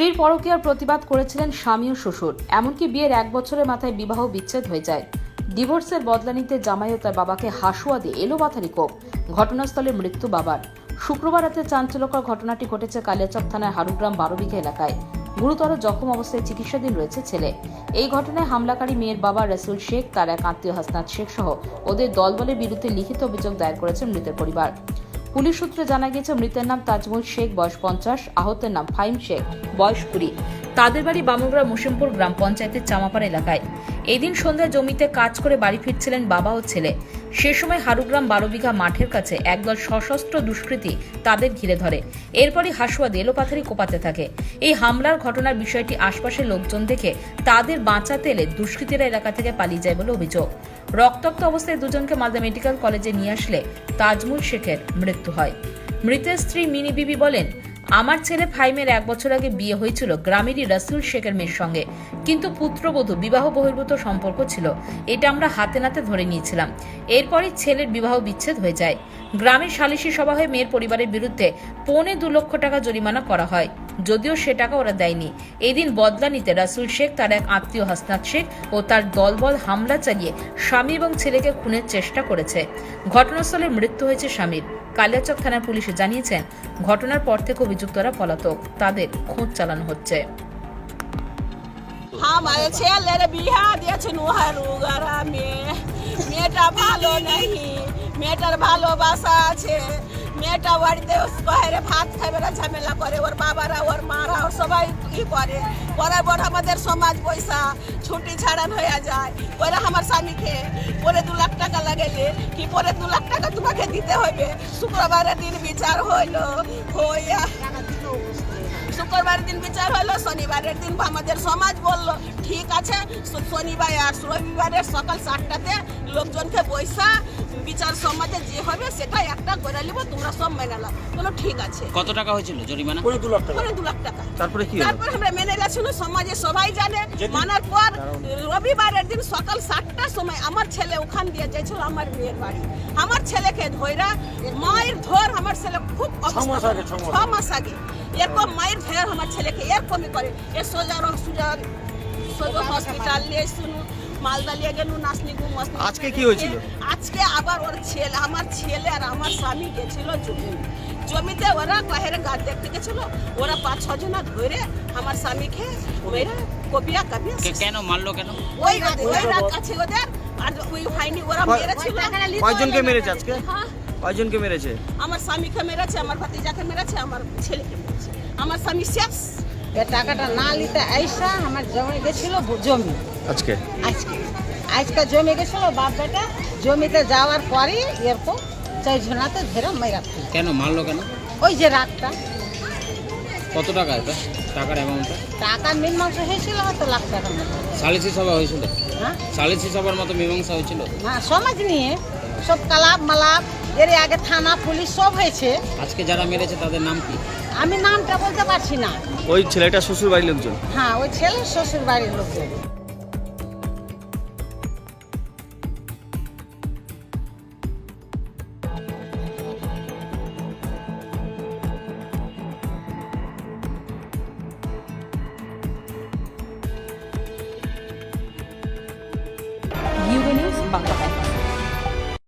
স্ত্রীর পরকীয়ার প্রতিবাদ করেছিলেন স্বামী ও শ্বশুর। এমনকি বিয়ের এক বছরের মাথায় বিবাহ বিচ্ছেদ হয়ে যায়। ডিভোর্সের বদলা নিতে জামাই ও তার বাবাকে হাসুয়া দিয়ে এলো বাথারি কোপ। ঘটনাস্থলে মৃত্যু বাবার। শুক্রবার রাতে চাঞ্চল্যকর ঘটনাটি ঘটেছে কালিয়াচক থানার হারুগ্রাম বারোবিঘা এলাকায়। গুরুতর জখম অবস্থায় চিকিৎসাধীন রয়েছে ছেলে। এই ঘটনায় হামলাকারী মেয়ের বাবা রসুল শেখ, তার এক আত্মীয় হাসনাত শেখ সহ ওদের দলবলের বিরুদ্ধে লিখিত অভিযোগ দায়ের করেছেন মৃতের পরিবার। পুলিশ সূত্রে জানা গেছে মৃতের নাম তাজমুল শেখ, বয়স পঞ্চাশ, আহতের নাম ফাইম শেখ, বয়স কুড়ি। তাদের বাড়ি বামুগড়া মুসিমপুর গ্রাম পঞ্চায়েতের চামাপাড়া এলাকায়। এদিন সন্ধ্যায় জমিতে কাজ করে বাড়ি ফিরছিলেন বাবা ও ছেলে। সে সময় হারুগ্রাম বারো বিঘা মাঠের কাছে একদল সশস্ত্র দুষ্কৃতী তাদের ঘিরে ধরে। এরপরই হাসুয়া দিয়ে এলোপাথারি কোপাতে থাকে। এই হামলার ঘটনার বিষয়টি আশপাশের লোকজন দেখে তাদের বাঁচাতে এলে দুষ্কৃতীরা এলাকা থেকে পালিয়ে যায় বলে অভিযোগ। রক্তাক্ত অবস্থায় দুজনকে মালদা মেডিকেল কলেজে নিয়ে আসলে তাজমুল শেখের মৃত্যু হয়। মৃতের স্ত্রী মিনি বিবি বলেন আমার ছেলে ফাইমের এক বছর আগে বিয়ে হয়েছিল গ্রামেরই রাসুল শেখের মেয়ের সঙ্গে। কিন্তু পুত্রবধূ, বিবাহ বহির্ভূত সম্পর্ক ছিল। এটা আমরা হাতে নাতে ধরে নিয়েছিলাম। এরপরই ছেলের বিবাহ বিচ্ছেদ হয়ে যায়। গ্রামের সালিশি সভা হয়ে মেয়ের পরিবারের বিরুদ্ধে পৌনে দু লক্ষ টাকা জরিমানা করা হয়। যদিও সে টাকা ওরা দেয়নি। এদিন বদলা নিতে রাসুল শেখ তার এক আত্মীয় হাসনাত শেখ ও তার দলবল হামলা চালিয়ে স্বামী এবং ছেলেকে খুনের চেষ্টা করেছে। ঘটনাস্থলে মৃত্যু হয়েছে স্বামীর। কালিয়াচক থানার পুলিশে জানিয়েছেন, ঘটনার পর থেকে অভিযুক্তরা পলাতক। তাদের খোঁজ চালানো হচ্ছে। মেয়েটা ভালো মেয়েটার ভালোবাসা আছে। মেয়েটা বাড়িতে বাইরে ভাত খাবে না, ঝামেলা করে। ওর বাবারা, ওর মারা, ওর সবাই ই করে। পরে পর আমাদের সমাজ পয়সা ছুটি ছাড়ান হয়ে যায়। ওরা আমার স্বামীকে পরে দু লাখ টাকা লাগাইলে কি পরে দু লাখ টাকা তোমাকে দিতে হবে? শুক্রবারের দিন বিচার হইল, হইয়া শুক্রবার দিন বিচার হলো শনিবারের দিন আমাদের সমাজ বলল, ঠিক আছে, শনিবার আর রবিবারের সকাল সাতটাতে লোকজনকে পয়সা বিচার সমাজে যে হবে সেটা একটা করে নিব তোমরা সব মেনে নাও। বলো ঠিক আছে। কত টাকা হয়েছিল জরিমানা? পরে দু লাখ টাকা। পরে দু লাখ টাকা। তারপরে কি তারপর আমরা মেনে গেছিল সমাজে সবাই জানে। মানার পর রবিবারের দিন সকাল সাতটার সময় আমার ছেলে ওখান দিয়ে যাইছিল আমার মেয়ের বাড়ি। আমার ছেলেকে ধইরা মায়ের ধর আমার ছেলে খুব ছ মাস আগে এরকম মায়ের ধর আমার ছেলেকে এরকমই করে। এ সোজা রং সুজার সোজা হসপিটাল নিয়ে শুনু মালদা নিয়ে গেলু নাসনি গু মসনি আজকে কি হয়েছিল? আজকে আবার ওর ছেলে আমার ছেলে আর আমার স্বামী গেছিল জমি। জমিতে ওরা বাহিরে গাছ দেখতে গেছিল ওরা পাঁচ ছজনা ধরে আমার স্বামীকে মেরে কপিয়া কাপিয়া কে- কেন? মারলো কেন? ওই ওই রাত আছে ওদের আর ওই হয়নি ওরা মেরেছিল। কয়জনকে মেরেছে আজকে? হ্যাঁ। কয়জনকে মেরেছে? আমার স্বামীকে মেরেছে আমার ভাতিজাকে মেরেছে আমার ছেলেকে মেরেছে। আমার স্বামী শেষ। এ টাকাটা না নিতে আইসা আমার জমে গেছিল জমি। আজকে? আজকে। আজকে জমে গেছিল বাপ বেটা জমিতে যাওয়ার পরে এরকম চারজনাতে ধরে মেরা। কেন মারলো কেন? ওই যে রাতটা। কত টাকা এটা টাকার অ্যামাউন্টটা টাকা মীমাংস হয়েছিল হয়তো লাখ টাকার মতো। সালিসি সভা হয়েছিল? হ্যাঁ। সালিসি সভার মতো মীমাংসা হয়েছিল? না সমাজ নিয়ে সব কালাপ মালাপ এর আগে থানা পুলিশ সব হয়েছে। আজকে যারা মেরেছে তাদের নাম কি? আমি নামটা বলতে পারছি না। ওই ছেলেটা শ্বশুর বাড়ির লোকজন? হ্যাঁ ওই ছেলে শ্বশুর বাড়ির লোকজন। Bằng.